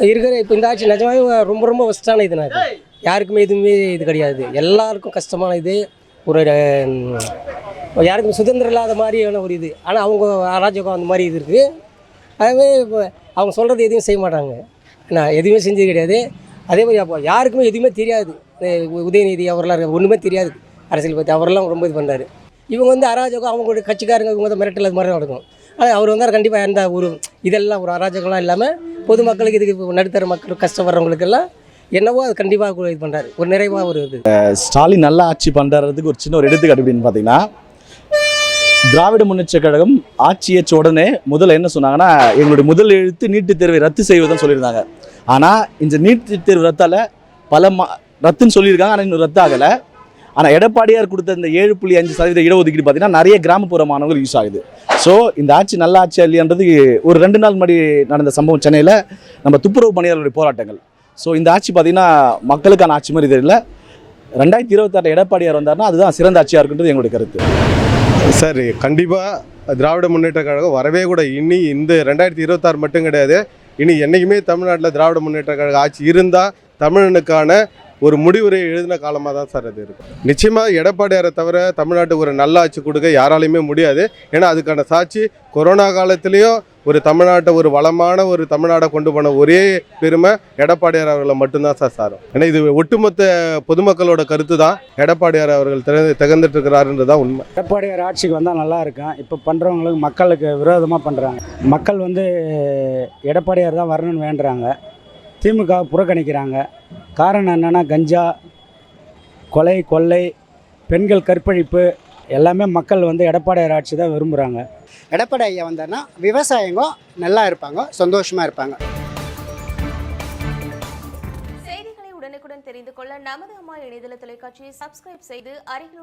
இருக்கிற இப்போ இந்த ஆட்சி நிஜமாவே ரொம்ப ரொம்ப ஒஸ்ட்டான இதுனா இது. யாருக்குமே எதுவுமே இது கிடையாது. எல்லாருக்கும் கஷ்டமான இது. ஒரு யாருக்கும் சுதந்திரம் இல்லாத மாதிரியான ஒரு இது. ஆனால் அவங்க அராஜகம் அந்த மாதிரி இது இருக்குது அதுவே இப்போ அவங்க சொல்கிறது எதுவும் செய்ய மாட்டாங்க. என்ன எதுவுமே செஞ்சது கிடையாது. அதே மாதிரி அப்போ யாருக்குமே எதுவுமே தெரியாது. உதயநிதி அவரெல்லாம் இருக்க- ஒன்றுமே தெரியாது. அரசியல் பற்றி அவரெல்லாம் ரொம்ப இது பண்ணுறாரு இவங்க வந்து அராஜகம் அவங்களுடைய கட்சிக்காரங்க இவங்க வந்து மிரட்டல் அது மாதிரி தான் நடக்கும். ஆனால் அவர் வந்து கண்டிப்பாக எந்த ஒரு இதெல்லாம் ஒரு அராஜகம்லாம் இல்லாமல் பொதுமக்களுக்கு இதுக்கு நடுத்தர மக்கள் கஷ்டப்படுறவங்களுக்கெல்லாம் என்னவோ அது கண்டிப்பாக இது பண்ணுறாரு ஒரு நிறைவாக ஒரு இது. ஸ்டாலின் நல்லா ஆட்சி பண்ணுறதுக்கு ஒரு சின்ன ஒரு எடுத்துக்காட்டு அப்படின்னு பார்த்தீங்கன்னா திராவிட முன்னேற்ற கழகம் ஆட்சி உடனே முதல்ல என்ன சொன்னாங்கன்னா எங்களுடைய முதல் எழுத்து நீட்டுத் தேர்வை ரத்து செய்வதுன்னு சொல்லியிருந்தாங்க. ஆனால் இந்த நீட்டுத் தேர்வு ரத்தால் பல மா ரத்துன்னு சொல்லியிருக்காங்க ஆனால் இன்னும் ரத்தாகலை. ஆனால் எடப்பாடியார் கொடுத்த இந்த ஏழு புள்ளி அஞ்சு சதவீத இடஒதுக்கீடு பார்த்தீங்கன்னா நிறைய கிராமப்புற மாணவர்கள் யூஸ் ஆகுது. ஸோ இந்த ஆட்சி நல்ல ஆட்சியா இல்லையான்றது ஒரு ரெண்டு நாள் முன்னாடி நடந்த சம்பவம் சென்னையில் நம்ம துப்புரவு பணியாளருடைய போராட்டங்கள். ஸோ இந்த ஆட்சி பார்த்தீங்கன்னா மக்களுக்கான ஆட்சி மாதிரி தெரியல. ரெண்டாயிரத்தி இருபத்தாறு எடப்பாடியார் வந்தார்னா அதுதான் சிறந்த ஆட்சியாக இருக்குன்றது எங்களுடைய கருத்து. சார் கண்டிப்பாக திராவிட முன்னேற்ற கழகம் வரவே கூட இனி இந்த ரெண்டாயிரத்தி இருபத்தாறு மட்டும் கிடையாது. இனி என்றைக்குமே தமிழ்நாட்டில் திராவிட முன்னேற்ற கழக ஆட்சி இருந்தால் தமிழனுக்கான ஒரு முடிவுரை எழுதின காலமாக தான் சார் அது இருக்கும். நிச்சயமாக எடப்பாடியாரை தவிர தமிழ்நாட்டுக்கு ஒரு நல்ல ஆட்சி கொடுக்க யாராலையுமே முடியாது. ஏன்னா அதுக்கான சாட்சி கொரோனா காலத்துலேயும் ஒரு தமிழ்நாட்டை ஒரு வளமான ஒரு தமிழ்நாடை கொண்டு போன ஒரே பெருமை எடப்பாடியார் அவர்களை மட்டும்தான் சார் சாரும். ஏன்னா இது ஒட்டுமொத்த பொதுமக்களோட கருத்து தான். எடப்பாடியார் அவர்கள் திறந்து திகழ்ந்துட்டு இருக்கிறாருன்றது தான் உண்மை. எடப்பாடியார் ஆட்சிக்கு வந்தால் நல்லா இருக்கும். இப்போ பண்ணுறவங்களுக்கு மக்களுக்கு விரோதமாக பண்ணுறாங்க மக்கள் வந்து எடப்பாடியார் தான் வரணும்னு வேண்டுறாங்க. திமுக புறக்கணிக்கிறாங்க. காரணம் என்னென்னா கஞ்சா கொலை கொள்ளை பெண்கள் கற்பழிப்பு எல்லாமே மக்கள் வந்து எடப்பாடியார் ஆட்சி தான் விரும்புகிறாங்க எடப்பாடி ஐயா வந்தாருன்னா விவசாயிங்க நல்லா இருப்பாங்க சந்தோஷமாக இருப்பாங்க. செய்திகளை உடனுக்குடன் தெரிந்து கொள்ள நமது அம்மா இணையதள தொலைக்காட்சியை சப்ஸ்கிரைப் செய்து அருகில்